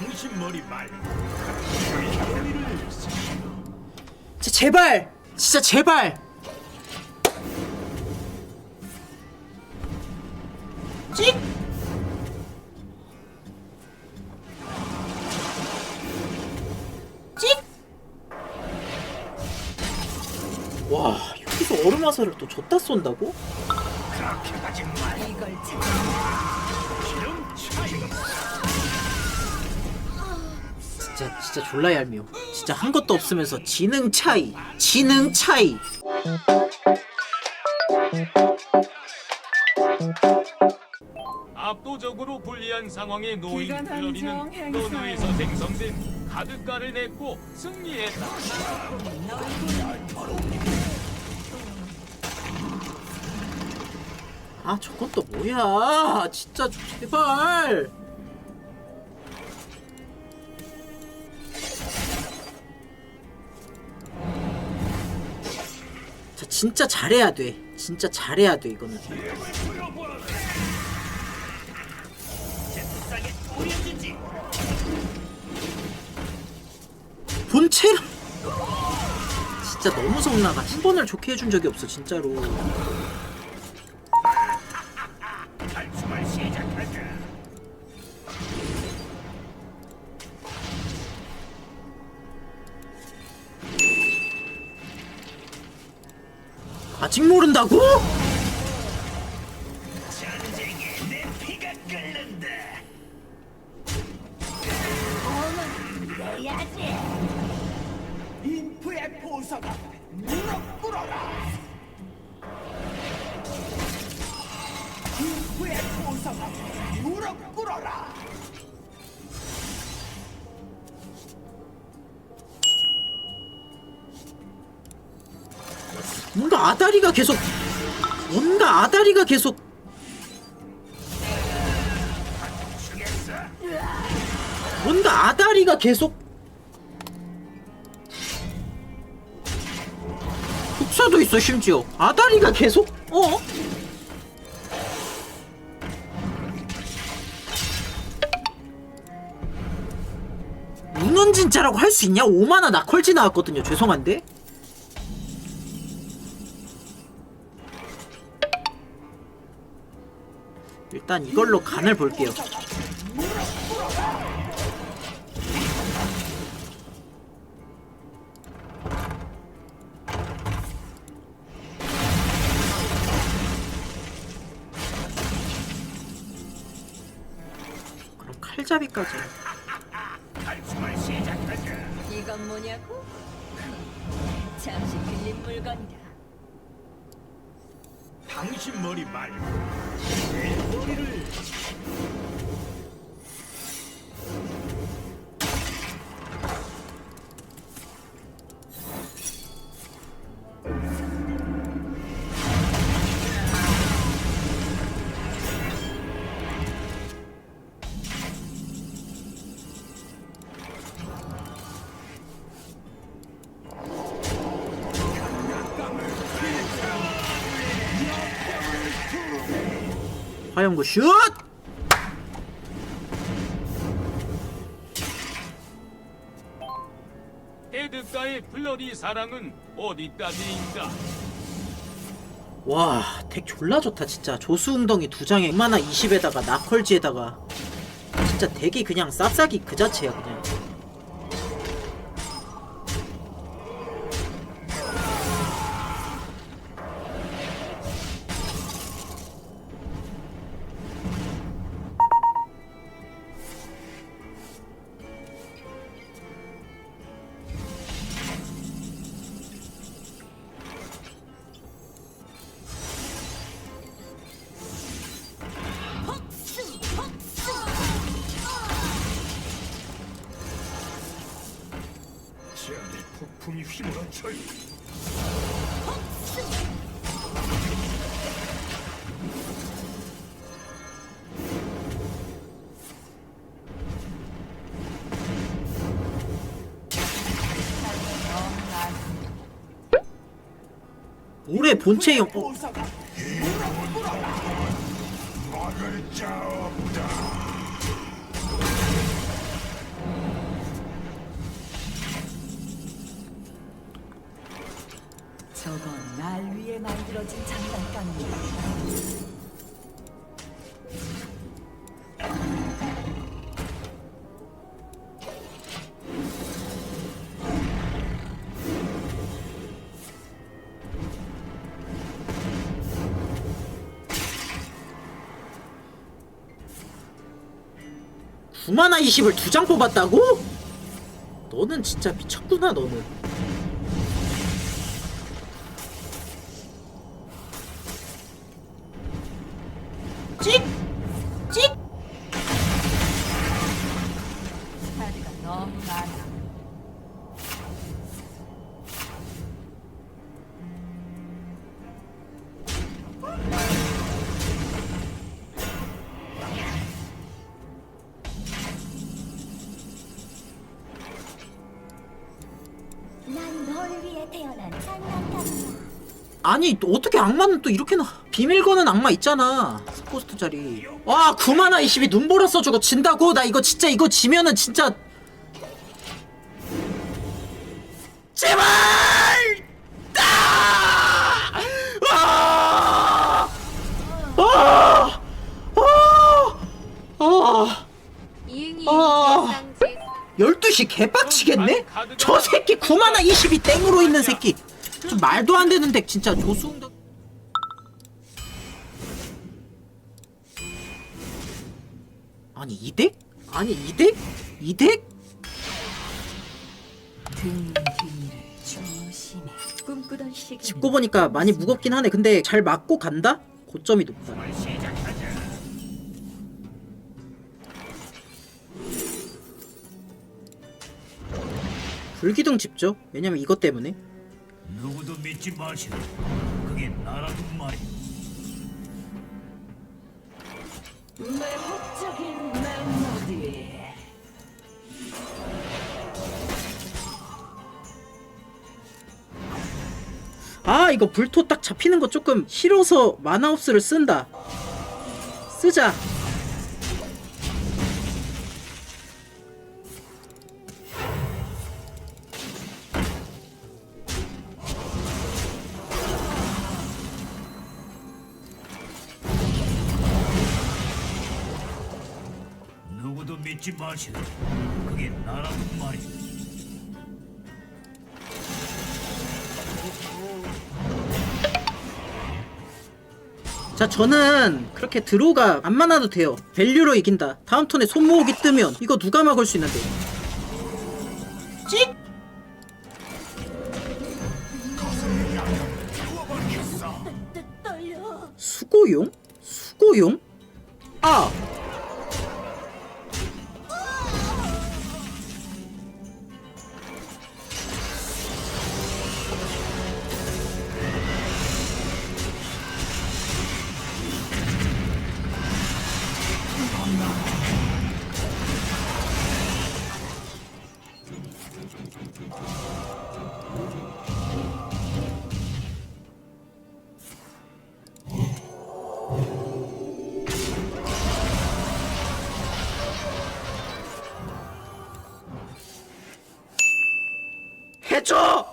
당신 머리 말고 제발. 진짜 제발. 찍! 찍! 와 여기서 얼음 화살을 또 줬다 쏜다고? 그렇게 가지 말 이걸 찾차 진짜 진짜 졸라 얄미워 진짜 한 것도 없으면서 지능 차이 지능 차이. 압도적으로 불리한 상황에 놓인 플러리는 함정 행사에 너드에서 생성된 가득가를 냈고 승리했다. 아 저건 또 뭐야? 진짜 제발 진짜 잘해야 돼. 진짜 잘해야 돼 이거는. 본체로 진짜 너무 성나가. 한 번을 좋게 해준 적이 없어 진짜로 아직 모른다고? 뭔가 아다리가 계속 뭔가 아다리가 계속. 뭔가 아다리가 계속. 흑사도 있어 심지어. 아다리가 계속? 어? 문헌진짜라고 할 수 있냐? 5만원 나컬지 나왔거든요. 죄송한데 일단 이걸로 간을 볼게요 그럼 칼잡이까지 이건 뭐냐고? 잠시 빌린 물건이다. 당신 머리 말고 내 머리를 화염구 슛! 에드가의 플러리 사랑은 어디까지인가? 와, 덱 졸라 좋다 진짜. 조수웅덩이 두 장에 만화 20에다가 나컬지에다가 진짜 덱이 그냥 쌉싸기 그 자체야 그냥. 올해 본체형 어, 위해 만들어진 장난감이야. 구만화 20을 두 장 뽑았다고? 너는 진짜 미쳤구나 너는 카드가 너무 많아. 난 널 위해 태어난 장난감이야. 아니 또 어떻게 악마는 또 이렇게 나 비밀 거는 악마 있잖아 스포스트짜리 와 9만화 20이 눈보라 써주고 진다고? 나 이거 진짜 이거 지면은 진짜 제발! 아! 아! 아! 아! 아! 이응이 아. 예상지 12시 개빡치겠네? 저 새끼 9만화 20이 땡으로 있는 새끼 좀 말도 안 되는 덱 진짜 조수 아니 이 덱? 이 덱? 등 뒤를 조심해. 꿈꾸던 시간. 짚고 보니까 많이 무겁긴 하네 근데 잘 맞고 간다? 고점이 높다 불기둥 짚죠? 왜냐면 이것 때문에 누구도 믿지 마시오. 그게 나라도 말이오. 매혹적인 멜로 아 이거 불토 딱 잡히는 거 조금 싫어서 마나옵스를 쓴다 쓰자 누구도 믿지 마시오. 그게 나라도 말이오. 자 저는 그렇게 드로우가 안 많아도 돼요 밸류로 이긴다 다음 턴에 손 모으기 뜨면 이거 누가 막을 수 있는데 찍! 수고용? 수고용? 아! 해줘!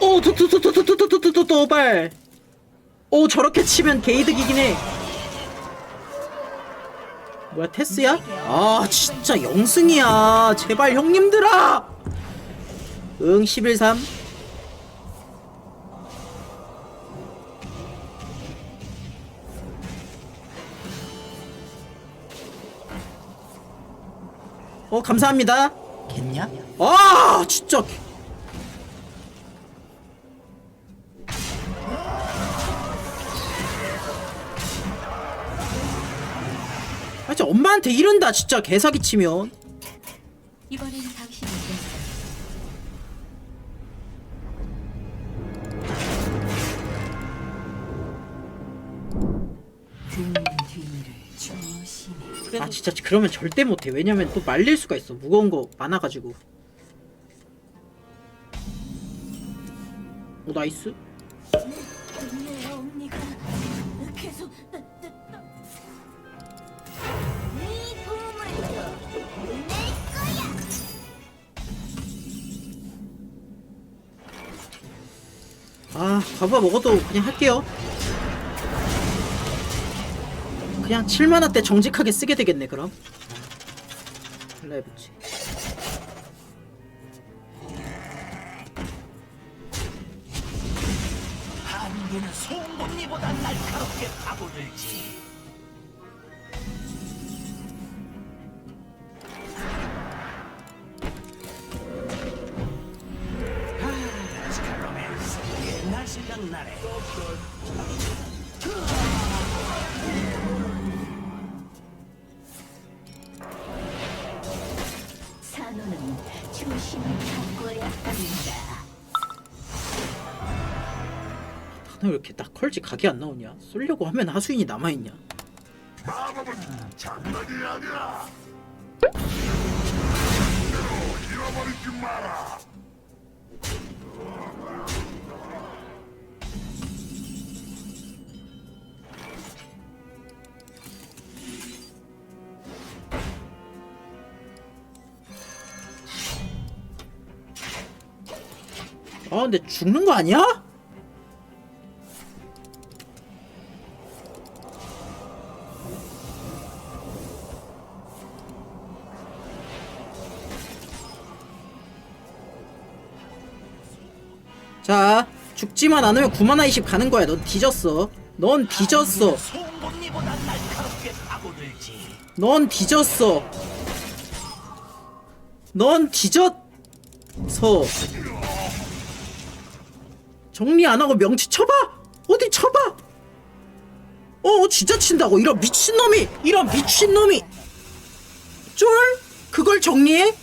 오, 도도도도도도도도도 도발. 오, 저렇게 치면 게이득이긴 해. 뭐야, 테스야? 아, 진짜 영승이야. 제발 형님들아! 응, 11-3. 어, 감사합니다. 겠냐? 아, 진짜. 아, 진짜 엄마한테 이른다, 진짜 개사기 치면. 이번엔 당 진짜 그러면 절대 못해. 왜냐면 또 말릴 수가 있어. 무거운 거 많아가지고. 오, 나이스. 아 과부하 먹어도 그냥 할게요 그냥 7만원 대 정직하게 쓰게 되겠네 그럼 플라이브치 한계는 송곳니보다 날카롭게 파고들지. 아, 스칼로맨스 옛날. 왜 이렇게 딱 컬지 각이 안 나오냐 쏠려고 하면 하수인이 남아있냐 아 근데 죽는 거 아니야? 자 죽지만 않으면 9만 아이십 가는 거야. 넌 뒤졌어. 넌 뒤졌어. 넌 뒤졌어. 넌 뒤졌어. 정리 안 하고 명치 쳐봐? 어디 쳐봐? 어 진짜 친다고. 이런 미친놈이. 이런 미친놈이. 쫄? 그걸 정리해?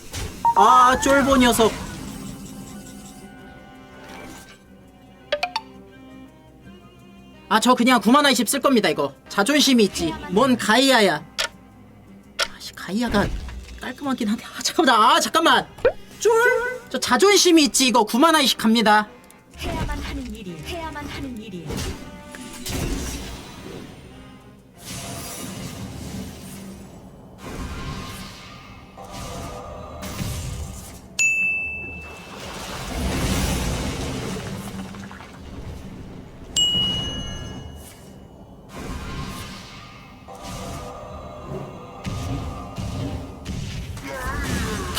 아 쫄보 녀석 아 저 그냥 9만 원씩 쓸 겁니다 이거. 자존심이 있지. 뭔 가이아야. 아씨 가이아가 깔끔하긴 한데. 아 잠깐만. 아 잠깐만. 쫄 저 자존심이 있지 이거 9만 원씩 갑니다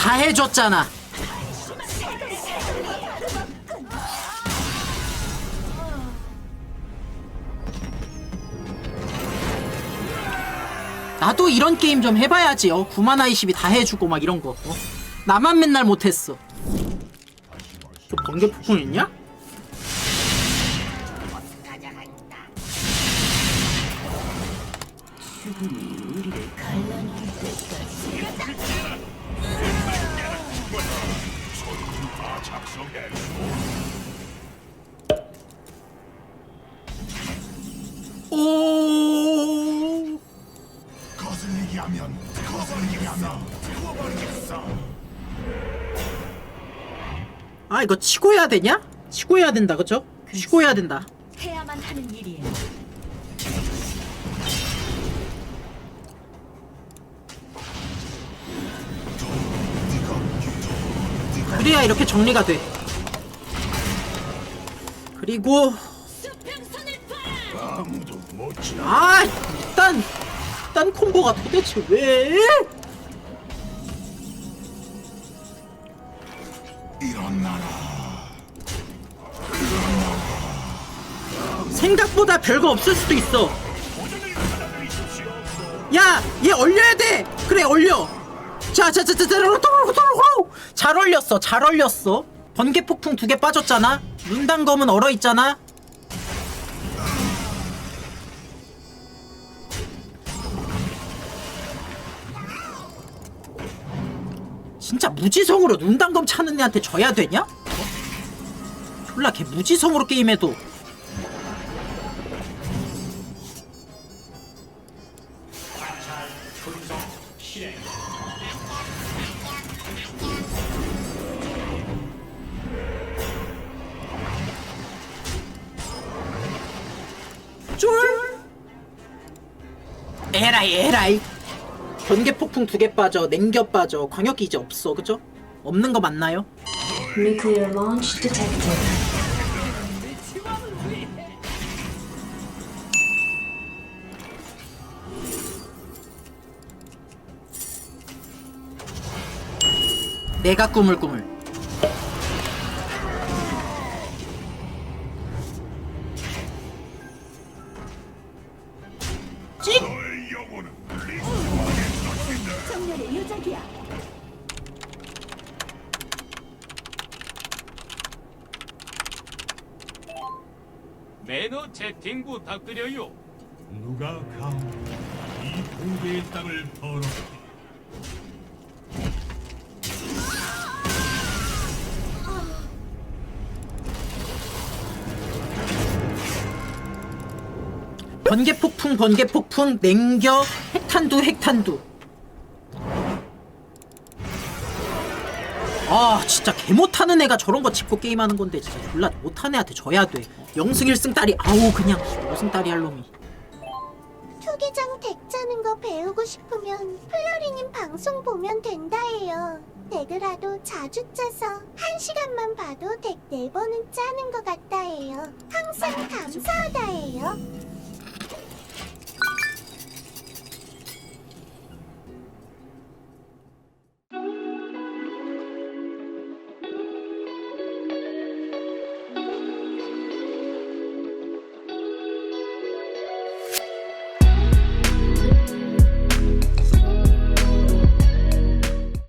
다 해줬잖아 나도 이런 게임 좀 해봐야지 어 9만 아이십이 다 해주고 막 이런 거 어? 나만 맨날 못했어 저 번개 폭풍 있냐? 오 거슬리게 하면 거슬리게 하면 태워버리겠어. 아 이거 치고 해야 되냐? 치고 해야 된다 그죠? 치고 해야 된다 해야만 하는 일이야. 그래야 이렇게 정리가 돼 그리고. 아 일단 일단 콤보가 도대체 왜. 생각보다 별거 없을 수도 있어 야 얘 얼려야 돼 그래 얼려 자 자 자 자 자잘 얼렸어 잘 얼렸어. 번개 폭풍 두 개 빠졌잖아. 눈단검은 얼어 있잖아. 진짜 무지성으로 눈단검 차는 애한테 져야 되냐? 어? 졸라 걔 무지성으로 게임해도 쫄 에라이 에라이 번개 폭풍 두 개 빠져 냉겨 빠져 광역기 이제 없어 그죠? 없는 거 맞나요? Nuclear launch detected. 내가 꿈을 꿈을 찍! 유적이야. 매너 채팅 부탁드려요. 누가 감히 이 공개의 땅을 더럽게 번개 폭풍 번개 폭풍 냉겨 핵탄두 핵탄두 아 진짜 개 못하는 애가 저런 거 짚고 게임하는 건데 진짜 졸라 못하는 애한테 져야 돼 영승 1승 딸이 아우 그냥 5승 딸이 할 놈이 투기장 덱 짜는 거 배우고 싶으면 플러리님 방송 보면 된다예요. 덱을라도 자주 짜서 한 시간만 봐도 덱 네 번은 짜는 것 같다예요. 항상 감사하다예요.